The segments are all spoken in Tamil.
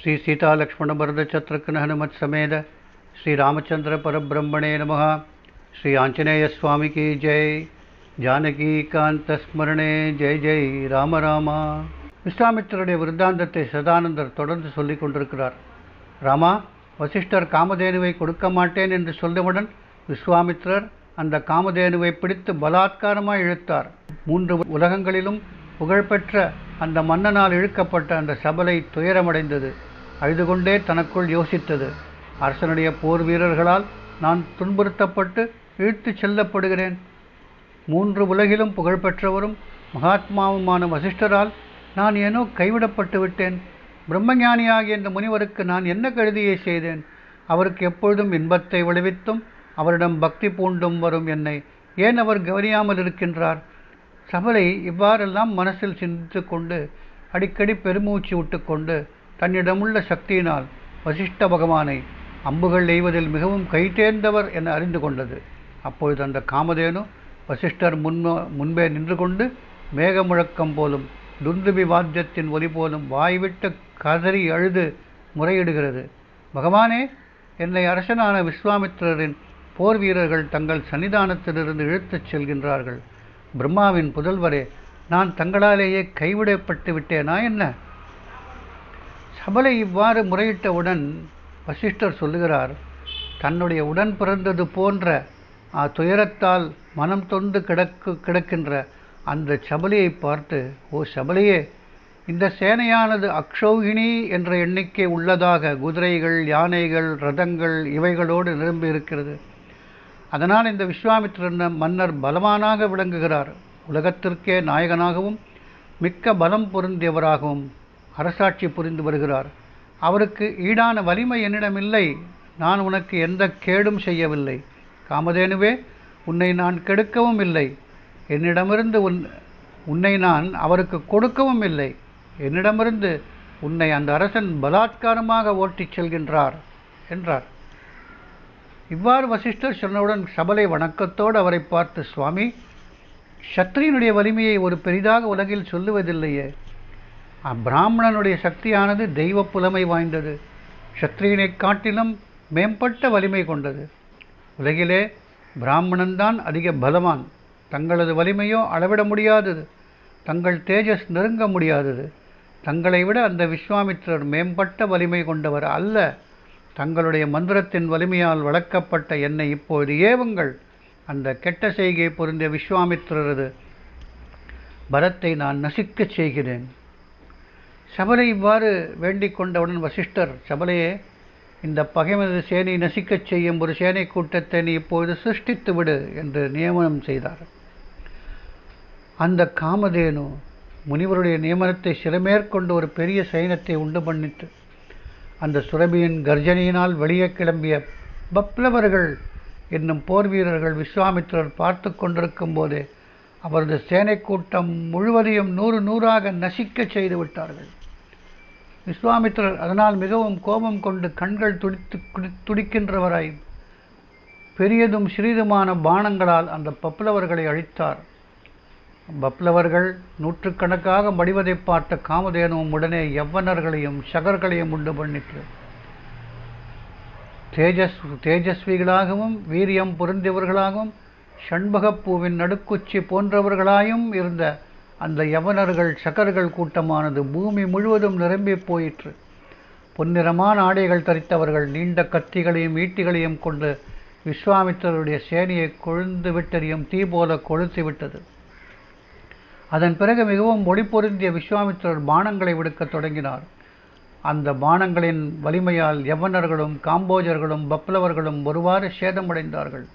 ஸ்ரீ சீதா லக்ஷ்மண பரத சத்ருக்ன ஹனுமத் சமேத ஸ்ரீ ராமச்சந்திர பரபிரம்மணே நம ஸ்ரீ ஆஞ்சநேய சுவாமிக்கு ஜெய். ஜானகி காந்த ஸ்மரணே. ஜெய் ஜெய். ராம ராமா. விஸ்வாமித்தருடைய விருத்தாந்தத்தை சதானந்தர் தொடர்ந்து சொல்லிக் கொண்டிருக்கிறார். ராமா வசிஷ்டர் காமதேனுவை கொடுக்க மாட்டேன் என்று சொல்லியவுடன் விஸ்வாமித்ரர் அந்த காமதேனுவை பிடித்து பலாத்காரமாக இழுத்தார். மூன்று உலகங்களிலும் புகழ்பெற்ற அந்த மன்னனால் இழுக்கப்பட்ட அந்த சபலை துயரமடைந்தது. அழுது கொண்டே தனக்குள் யோசித்தது. அரசனுடைய போர் வீரர்களால் நான் துன்புறுத்தப்பட்டு இழுத்துச் செல்லப்படுகிறேன். மூன்று உலகிலும் புகழ்பெற்றவரும் மகாத்மாவுமான வசிஷ்டரால் நான் ஏனோ கைவிடப்பட்டு விட்டேன். பிரம்மஞானியாகிய இந்த முனிவருக்கு நான் என்ன கழுதியை செய்தேன்? அவருக்கு எப்பொழுதும் இன்பத்தை விளைவித்தும் அவரிடம் பக்தி பூண்டும் வரும் என்னை. ஏன் அவர் கவனியாமல் இருக்கின்றார்? சபலை இவ்வாறெல்லாம் மனசில் சிந்தித்து கொண்டு அடிக்கடி பெருமூச்சு விட்டுக்கொண்டு தன்னிடமுள்ள சக்தியினால் வசிஷ்ட பகவானை அம்புகள் எய்வதில் மிகவும் கைதேர்ந்தவர் என அறிந்து கொண்டது. அப்பொழுது அந்த காமதேனு வசிஷ்டர் முன்மோ முன்பே நின்று கொண்டு மேக முழக்கம் போலும் துந்துபி வாத்தியத்தின் ஒலி போலும் வாய்விட்டு கதறி அழுது முறையிடுகிறது. பகவானே என்னை அரசனான விஸ்வாமித்திரரின் போர் வீரர்கள் தங்கள் சன்னிதானத்திலிருந்து இழுத்துச் செல்கின்றார்கள். பிரம்மாவின் புதல்வரே நான் தங்களாலேயே கைவிடப்பட்டு விட்டேனா என்ன? சபலை இவ்வாறு முறையிட்டவுடன் வசிஷ்டர் சொல்லுகிறார் தன்னுடைய உடன் பிறந்தது போன்ற துயரத்தால் மனம் தொந்து கிடக்கு கிடக்கின்ற அந்த சபலியை பார்த்து ஓ சபலியே இந்த சேனையானது அக்ஷௌகிணி என்ற எண்ணிக்கை உள்ளதாக குதிரைகள் யானைகள் ரதங்கள் இவைகளோடு நிரம்பி இருக்கிறது. அதனால் இந்த விஸ்வாமித்திரன் மன்னர் பலமானாக விளங்குகிறார். உலகத்திற்கே நாயகனாகவும் மிக்க பலம் பொருந்தியவராகவும் அரசாட்சி புரிந்து வருகிறார். அவருக்கு ஈடான வலிமை என்னிடமில்லை. நான் உனக்கு எந்த கேடும் செய்யவில்லை. காமதேனுவே உன்னை நான் கெடுக்கவும் இல்லை. என்னிடமிருந்து உன் உன்னை நான் அவருக்கு கொடுக்கவும் இல்லை. என்னிடமிருந்து உன்னை அந்த அரசன் பலாத்காரமாக ஓட்டிச் செல்கின்றார் என்றார். இவ்வாறு வசிஷ்டர் சொன்னவுடன் சபலை வணக்கத்தோடு அவரை பார்த்து சுவாமி சத்திரியனுடைய வலிமையை ஒரு பெரிதாக உலகில் சொல்லுவதில்லையே. பிராமணனுடைய சக்தியானது தெய்வ புலமை வாய்ந்தது. சத்திரியனை காட்டிலும் மேம்பட்ட வலிமை கொண்டது. உலகிலே பிராமணன்தான் அதிக பலவான். தங்களது வலிமையோ அளவிட முடியாதது. தங்கள் தேஜஸ் நெருங்க முடியாதது. தங்களை விட அந்த விஸ்வாமித்திரர் மேம்பட்ட வலிமை கொண்டவர் அல்ல. தங்களுடைய மந்திரத்தின் வலிமையால் வளர்க்கப்பட்ட என்னை இப்போது ஏவுங்கள். அந்த கெட்ட செய்கை பொருந்திய விஸ்வாமித்திரரது பரத்தை நான் நசிக்கச் செய்கிறேன். சபலை இவ்வாறு வேண்டிக் கொண்டவுடன் வசிஷ்டர் சபலையே இந்த பகைமது சேனை நசிக்கச் செய்யும் ஒரு சேனை கூட்டத்தை நீ இப்போது சிருஷ்டித்து விடு என்று நியமனம் செய்தார். அந்த காமதேனு முனிவருடைய நியமனத்தை சிறமேற்கொண்டு ஒரு பெரிய சைனத்தை உண்டு பண்ணிட்டு அந்த சுரபியின் கர்ஜனையினால் வெளியே கிளம்பிய பப்ளவர்கள் என்னும் போர் வீரர்கள் விஸ்வாமித்திரர் பார்த்து கொண்டிருக்கும் போதே அவரது சேனை கூட்டம் முழுவதையும் நூறு நூறாக நசிக்க செய்து விட்டார்கள். விஸ்வாமித்திரர் அதனால் மிகவும் கோபம் கொண்டு கண்கள் துடித்து துடிக்கின்றவராய் பெரியதும் சிறிதுமான பானங்களால் அந்த பப்ளவர்களை அழித்தார். பப்ளவர்கள் நூற்றுக்கணக்காக மடிவதை பார்த்த காமதேனுவும் உடனே யவ்வனர்களையும் சகர்களையும் உண்டு பண்ணிற்று. தேஜஸ் தேஜஸ்விகளாகவும் வீரியம் பொருந்தியவர்களாகவும் ஷண்பகப்பூவின் நடுக்குச்சி போன்றவர்களாயும் இருந்த அந்த யவனர்கள் சகர்கள் கூட்டமானது பூமி முழுவதும் நிரம்பி போயிற்று. பொன்னிறமான ஆடைகள் தரித்தவர்கள் நீண்ட கத்திகளையும் ஈட்டிகளையும் கொண்டு விஸ்வாமித்திரருடைய சேனையை கொழுந்து விட்டறியும் தீ போல கொளுத்து விட்டது. அதன் பிறகு மிகவும் ஒளி பொருந்திய விஸ்வாமித்திரர் பானங்களை விடுக்கத் தொடங்கினார். அந்த பானங்களின் வலிமையால் யவனர்களும் காம்போஜர்களும் பப்ளவர்களும் ஒருவாறு சேதமடைந்தார்கள்.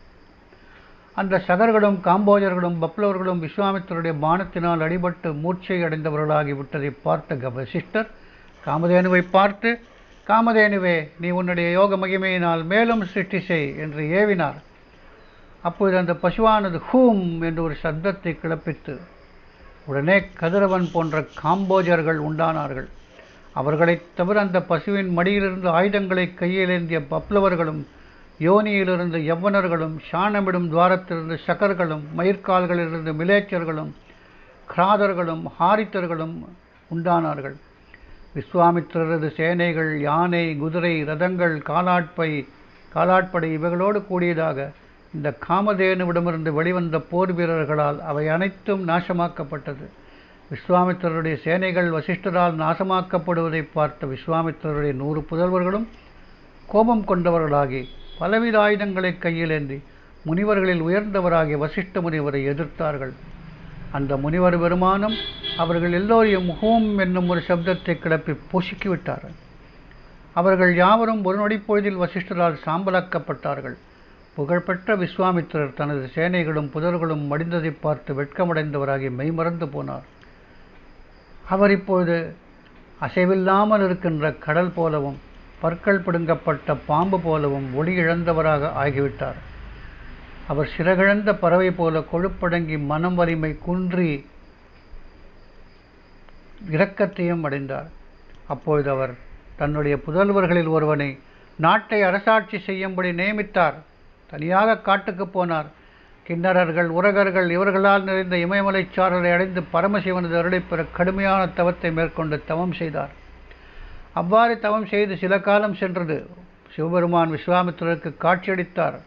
அந்த சகர்களும் காம்போஜர்களும் பப்ளவர்களும் விஸ்வாமித்தருடைய பானத்தினால் அடிபட்டு மூர்ச்சை அடைந்தவர்களாகி விட்டதை பார்த்த கபசிஷ்டர் காமதேனுவை பார்த்து காமதேனுவே நீ உன்னுடைய யோக மகிமையினால் மேலும் சிருஷ்டி செய் என்று ஏவினார். அப்போது அந்த பசுவானது ஹூம் என்று ஒரு சப்தத்தை கிளப்பித்து உடனே கதிரவன் போன்ற காம்போஜர்கள் உண்டானார்கள். அவர்களைத் தவிர அந்த பசுவின் மடியிலிருந்து ஆயுதங்களை கையிலேந்திய பப்ளவர்களும் யோனியிலிருந்து யவ்வனர்களும் சாணமிடும் துவாரத்திலிருந்து சக்கர்களும் மயிர்கால்களிலிருந்து மிலேச்சர்களும் கிராதர்களும் ஹாரித்தர்களும் உண்டானார்கள். விஸ்வாமித்திரரது சேனைகள் யானை குதிரை ரதங்கள் காலாட்பை காலாட்படை இவைகளோடு கூடியதாக இந்த காமதேனுவிடமிருந்து வெளிவந்த போர் வீரர்களால் அவை அனைத்தும் நாசமாக்கப்பட்டது. விஸ்வாமித்திரருடைய சேனைகள் வசிஷ்டரால் நாசமாக்கப்படுவதை பார்த்த விஸ்வாமித்திரருடைய நூறு புதல்வர்களும் கோபம் கொண்டவர்களாகி பலவித ஆயுதங்களை கையிலேந்தி முனிவர்களில் உயர்ந்தவராகிய வசிஷ்ட முனிவரை எதிர்த்தார்கள். அந்த முனிவர் பெருமானும் அவர்கள் எல்லோரையும் ஹூம் என்னும் ஒரு சப்தத்தை கிளப்பி பூசிக்கிவிட்டார்கள். அவர்கள் யாவரும் ஒரு நொடிப்பொழுதில் வசிஷ்டரால் சாம்பலாக்கப்பட்டார்கள். புகழ்பெற்ற விஸ்வாமித்திரர் தனது சேனைகளும் புதர்களும் மடிந்ததை பார்த்து வெட்கமடைந்தவராகி மெய்மறந்து போனார். அவர் இப்பொழுது அசைவில்லாமல் இருக்கின்ற கடல் போலவும் பற்கள் பிடுங்கப்பட்ட பாம்பு போலவும் ஒளி இழந்தவராக ஆகிவிட்டார். அவர் சிறகிழந்த பறவை போல கொழுப்படங்கி மனம் வலிமை குன்றி இரக்கத்தையும் அடைந்தார். அப்பொழுது அவர் தன்னுடைய புதல்வர்களில் ஒருவனை நாட்டை அரசாட்சி செய்யும்படி நியமித்தார். தனியாக காட்டுக்கு போனார். கிண்ணறர்கள் உரகர்கள் இவர்களால் நிறைந்த இமயமலைச் சாரலை அடைந்து பரமசிவனது அருளை பெற கடுமையான தவத்தை மேற்கொண்டு தவம் செய்தார். அவ்வாறு தவம் செய்து சில காலம் சென்றது. சிவபெருமான் விஸ்வாமித்திரருக்கு காட்சியளித்தார்.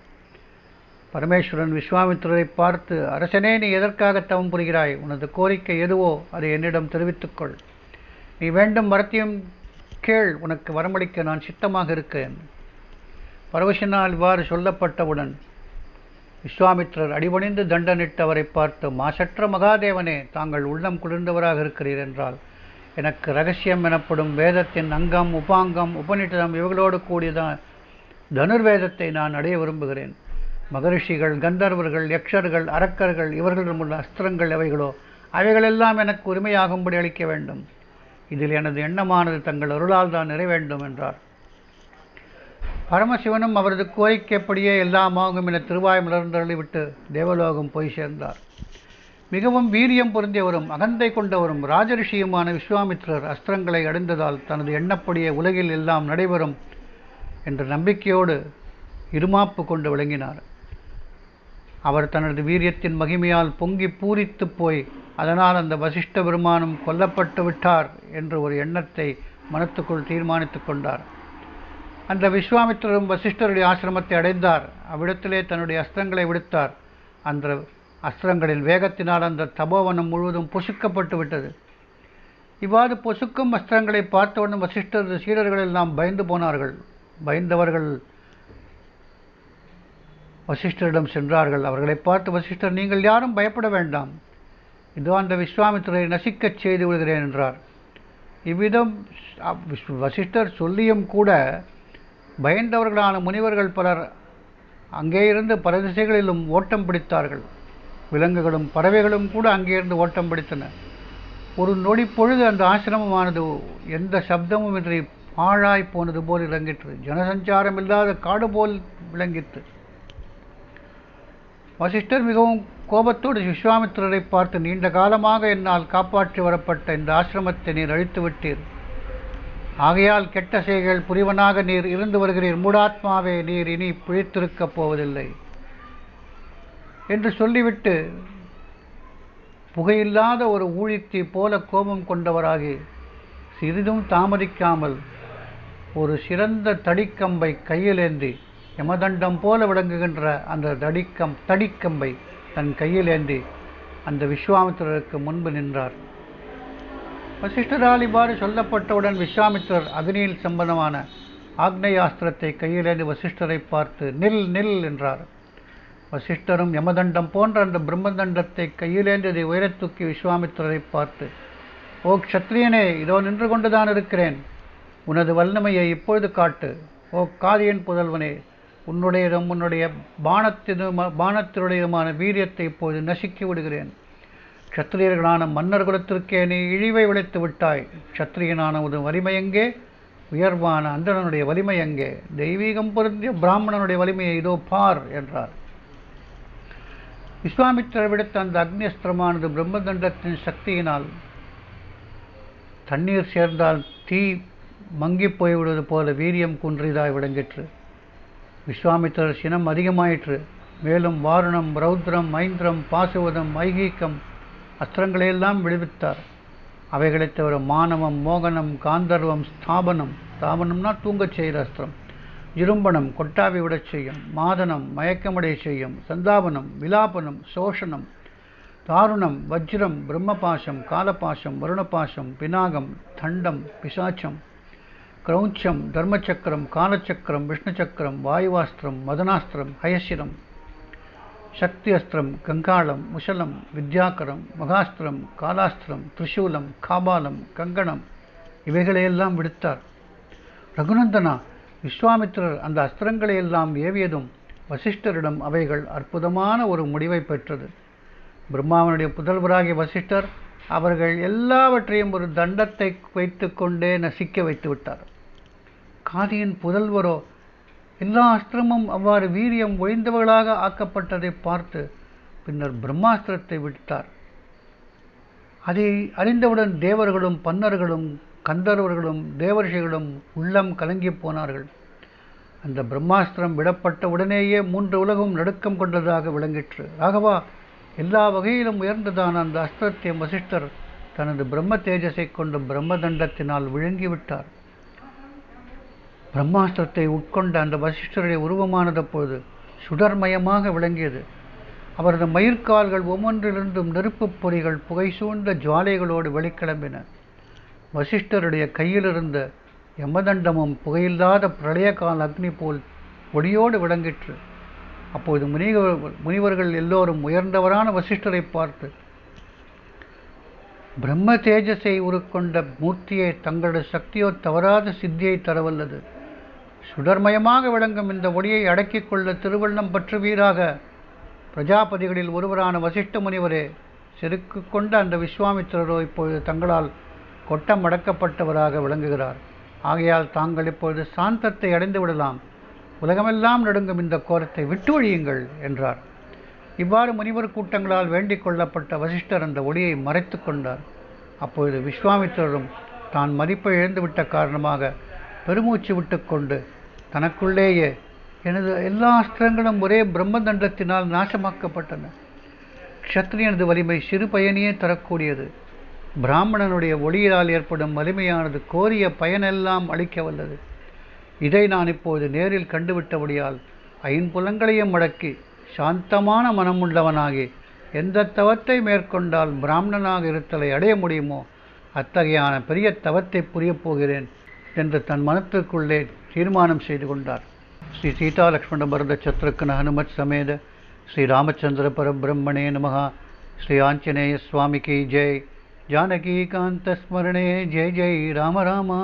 பரமேஸ்வரன் விஸ்வாமித்திரரை பார்த்து அரசனே நீ எதற்காக தவம் புரிகிறாய்? உனது கோரிக்கை எதுவோ அதை என்னிடம் தெரிவித்துக்கொள். நீ வேண்டும் மரத்தையும் கேள் உனக்கு வரமளிக்க நான் சித்தமாக இருக்கேன். பரவசினால் இவ்வாறு சொல்லப்பட்டவுடன் விஸ்வாமித்திரர் அடிபணிந்து தண்டனிட்டு அவரை பார்த்து மாசற்ற மகாதேவனே தாங்கள் உள்ளம் குளிர்ந்தவராக இருக்கிறீர் என்றால் எனக்கு ரகசியம் எனப்படும் வேதத்தின் அங்கம் உபாங்கம் உபநிடதம் இவர்களோடு கூடியதான் தனுர்வேதத்தை நான் அடைய விரும்புகிறேன். மகரிஷிகள் கந்தர்வர்கள் யக்ஷர்கள் அரக்கர்கள் இவர்களிடம் உள்ள அஸ்திரங்கள் எவைகளோ அவைகளெல்லாம் எனக்கு உரிமையாகும்படி அளிக்க வேண்டும். இதில் எனது எண்ணமானது தங்கள் அருளால் தான் நிறைவேண்டும் என்றார். பரமசிவனும் அவரது கோரிக்கைப்படியே எல்லாமாகும் என திருவாய் மலர்ந்தள்ளிவிட்டு தேவலோகம் போய் சேர்ந்தார். மிகவும் வீரியம் பொருந்தியவரும் அகந்தை கொண்டவரும் ராஜரிஷியுமான விஸ்வாமித்திரர் அஸ்திரங்களை அடைந்ததால் தனது எண்ணப்படியே உலகில் எல்லாம் நடைபெறும் என்ற நம்பிக்கையோடு இருமாப்பு கொண்டு விளங்கினார். அவர் தனது வீரியத்தின் மகிமையால் பொங்கி பூரித்து போய் அதனால் அந்த வசிஷ்ட பெருமானும் கொல்லப்பட்டு விட்டார் என்ற ஒரு எண்ணத்தை மனத்துக்குள் தீர்மானித்து கொண்டார். அந்த விஸ்வாமித்திரரும் வசிஷ்டருடைய ஆசிரமத்தை அடைந்தார். அவ்விடத்திலே தன்னுடைய அஸ்திரங்களை விடுத்தார். அந்த அஸ்திரங்களின் வேகத்தினால் அந்த தபோவனம் முழுவதும் பொசுக்கப்பட்டு விட்டது. இவ்வாறு பொசுக்கும் அஸ்திரங்களை பார்த்தவுடன் வசிஷ்டரது சீடர்களில் நாம் பயந்து போனார்கள். பயந்தவர்கள் வசிஷ்டரிடம் சென்றார்கள். அவர்களை பார்த்து வசிஷ்டர் நீங்கள் யாரும் பயப்பட வேண்டாம். இதோ அந்த விஸ்வாமித்திரை நசிக்கச் செய்து விடுகிறேன் என்றார். இவ்விதம் வசிஷ்டர் சொல்லியும் கூட பயந்தவர்களான முனிவர்கள் பலர் அங்கே இருந்து பல திசைகளிலும் ஓட்டம் பிடித்தார்கள். விலங்குகளும் பறவைகளும் கூட அங்கே இருந்து ஓட்டம் பிடித்தன. ஒரு நொடி பொழுது அந்த ஆசிரமமானது எந்த சப்தமும் இன்றி பாழாய் போனது போல் இறங்கிற்று ஜனசஞ்சாரம் இல்லாத காடு போல் விளங்கிற்று. வசிஷ்டர் மிகவும் கோபத்தோடு விஸ்வாமித்திரரை பார்த்து நீண்ட காலமாக என்னால் காப்பாற்றி வரப்பட்ட இந்த ஆசிரமத்தை நீர் அழித்து விட்டீர். ஆகையால் கெட்ட செய்கள் புரிவனாக நீர் இருந்து வருகிறீர். மூடாத்மாவே நீர் இனி பிழைத்திருக்கப் போவதில்லை. என்று சொல்லிவிட்டு புகையில்லாத ஒரு ஊழித்தீ போல கோபம் கொண்டவராகி சிறிதும் தாமதிக்காமல் ஒரு சிறந்த தடிக்கம்பை கையிலேந்தி யமதண்டம் போல விளங்குகின்ற அந்த தடிக்கம் தடிக்கம்பை தன் கையிலேந்தி அந்த விஸ்வாமித்திரருக்கு முன்பு நின்றார். வசிஷ்டரால் இவ்வாறு சொல்லப்பட்டவுடன் விஸ்வாமித்திரர் அக்னியில் சம்பந்தமான ஆக்னேயாஸ்திரத்தை கையிலேந்து வசிஷ்டரை பார்த்து நில் நில் என்றார். வசிஷ்டரும் யமதண்டம் போன்ற அந்த பிரம்மதண்டத்தை கையிலேந்ததை உயரத் தூக்கி விஸ்வாமித்திரரை பார்த்து ஓ க்ஷத்ரியனே இதோ நின்று கொண்டுதான் இருக்கிறேன். உனது வல்லமையை இப்பொழுது காட்டு. ஓ காதியன் புதல்வனே உன்னுடையதும் உன்னுடைய பானத்தினும் பானத்தினுடையதுமான வீரியத்தை இப்போது நசுக்கி விடுகிறேன். க்ஷத்திரியர்களான மன்னர் குலத்திற்கே நீ இழிவை விளைத்து விட்டாய். க்ஷத்திரியனான ஒரு வலிமை எங்கே? உயர்வான அந்தணனுடைய வலிமை எங்கே? தெய்வீகம் பொருந்திய பிராமணனுடைய வலிமையை இதோ பார் என்றார். விஸ்வாமித்திரர் விடுத்த அந்த அக்னியஸ்திரமானது பிரம்மதண்டத்தின் சக்தியினால் தண்ணீர் சேர்ந்தால் தீ மங்கிப் போய்விடுவது போல வீரியம் குன்றியதாய் விளங்கிற்று. விஸ்வாமித்திரர் சினம் அதிகமாயிற்று. மேலும் வாருணம் ரௌத்ரம் மைந்திரம் பாசுவதம் ஐகீக்கம் அஸ்திரங்களையெல்லாம் விடுவித்தார். அவைகளைத் தவிர மானவம் மோகனம் காந்தர்வம் ஸ்தாபனம் ஸ்தாபனம்னா தூங்கச் செய்கிற அஸ்திரம். இரும்பனம் கொட்டாவி விடச் செய்யும் மாதனம் மயக்கமடைய செய்யும் சந்தாபனம் விலாபனம் சோஷனம் தாருணம் வஜ்ரம் பிரம்மபாசம் காலபாசம் வருணபாசம் பினாகம் தண்டம் பிசாச்சம் கிரௌச்சம் தர்மச்சக்கரம் காலச்சக்கரம் விஷ்ணுச்சக்கரம் வாயுவாஸ்திரம் மதனாஸ்திரம் ஹயசிரம் சக்தி அஸ்திரம் கங்காளம் முசலம் வித்யாக்கரம் மகாஸ்திரம் காலாஸ்திரம் திரிசூலம் காபாலம் கங்கணம் இவைகளையெல்லாம் விடுத்தார். ரகுநந்தனா விஸ்வாமித்திரர் அந்த அஸ்திரங்களை எல்லாம் ஏவியதும் வசிஷ்டரிடம் அவைகள் அற்புதமான ஒரு முடிவை பெற்றது. பிரம்மாவனுடைய புதல்வராகிய வசிஷ்டர் அவர்கள் எல்லாவற்றையும் ஒரு தண்டத்தை வைத்து கொண்டே நசிக்க வைத்து விட்டார். காதியின் புதல்வரோ எல்லா அஸ்திரமும் அவ்வாறு வீரியம் ஒழிந்தவர்களாக ஆக்கப்பட்டதை பார்த்து பின்னர் பிரம்மாஸ்திரத்தை விட்டார். அதை அறிந்தவுடன் தேவர்களும் பன்னர்களும் கந்தர்வர்களும் தேவர்ஷிகளும் உள்ளம் கலங்கி போனார்கள். அந்த பிரம்மாஸ்திரம் விடப்பட்ட உடனேயே மூன்று உலகம் நடுக்கம் கொண்டதாக விளங்கிற்று. ஆகவா எல்லா வகையிலும் உயர்ந்ததான அந்த அஸ்திரத்தை வசிஷ்டர் தனது பிரம்ம தேஜஸை கொண்டு பிரம்மதண்டத்தினால் விழுங்கிவிட்டார். பிரம்மாஸ்திரத்தை உட்கொண்ட அந்த வசிஷ்டருடைய உருவமானது அப்பொழுது சுடர்மயமாக விளங்கியது. அவரது மயிர்கால்கள் ஒவ்வொன்றிலிருந்தும் நெருப்புப் பொறிகள் புகை சூழ்ந்த ஜுவாலைகளோடு வெளிக்கிளம்பின. வசிஷ்டருடைய கையிலிருந்த யமதண்டமும் புகையில்லாத பிரளயகால அக்னி போல் ஒளியோடு விளங்கிற்று. அப்போது முனிவர் முனிவர்கள் எல்லோரும் உயர்ந்தவரான வசிஷ்டரை பார்த்து பிரம்ம தேஜஸை உருக்கொண்ட மூர்த்தியை தங்களது சக்தியோ தவறாத சித்தியை தரவல்லது. சுடர்மயமாக விளங்கும் இந்த ஒளியை அடக்கிக் கொள்ள திருவள்ளம் பற்று வீராக பிரஜாபதிகளில் ஒருவரான வசிஷ்ட முனிவரே செருக்கு கொண்ட அந்த விஸ்வாமித்திரரோ இப்பொழுது தங்களால் கொட்டம் அடக்கப்பட்டவராக விளங்குகிறார். ஆகையால் தாங்கள் இப்பொழுது சாந்தத்தை அடைந்து விடலாம். உலகமெல்லாம் நடுங்கும் இந்த கோரத்தை விட்டு ஒழியுங்கள் என்றார். இவ்வாறு முனிவர் கூட்டங்களால் வேண்டிக் கொள்ளப்பட்ட வசிஷ்டர் அந்த ஒளியை மறைத்து கொண்டார். அப்பொழுது விஸ்வாமித்திரரும் தான் மதிப்பை இழந்துவிட்ட காரணமாக பெருமூச்சு விட்டுக்கொண்டு தனக்குள்ளேயே எனது எல்லா அஸ்திரங்களும் ஒரே பிரம்மதண்டத்தினால் நாசமாக்கப்பட்டன. க்ஷத்ரியனது வலிமை சிறு பயனியே தரக்கூடியது. பிராமணனுடைய ஒளியினால் ஏற்படும் வலிமையானது கோரிய பயனெல்லாம் அளிக்க வல்லது. இதை நான் இப்போது நேரில் கண்டுவிட்டபடியால் ஐம்புலங்களையும் முடக்கி சாந்தமான மனமுள்ளவனாகி எந்த தவத்தை மேற்கொண்டால் பிராமணனாக இருத்தலை அடைய முடியுமோ அத்தகையான பெரிய தவத்தை புரியப் போகிறேன் என்று தன் மனத்திற்குள்ளே தீர்மானம் செய்து கொண்டார். ஸ்ரீ சீதா லக்ஷ்மண பரத சத்ருக்கன ஹனுமத் சமேத ஸ்ரீ ராமச்சந்திர பரபிரம்மணே நமகா ஸ்ரீ ஆஞ்சநேய சுவாமிக்கு ஜெய். ஜானகீகாந்த ஸ்மரணே ஜெய் ஜெய் ராம ராமா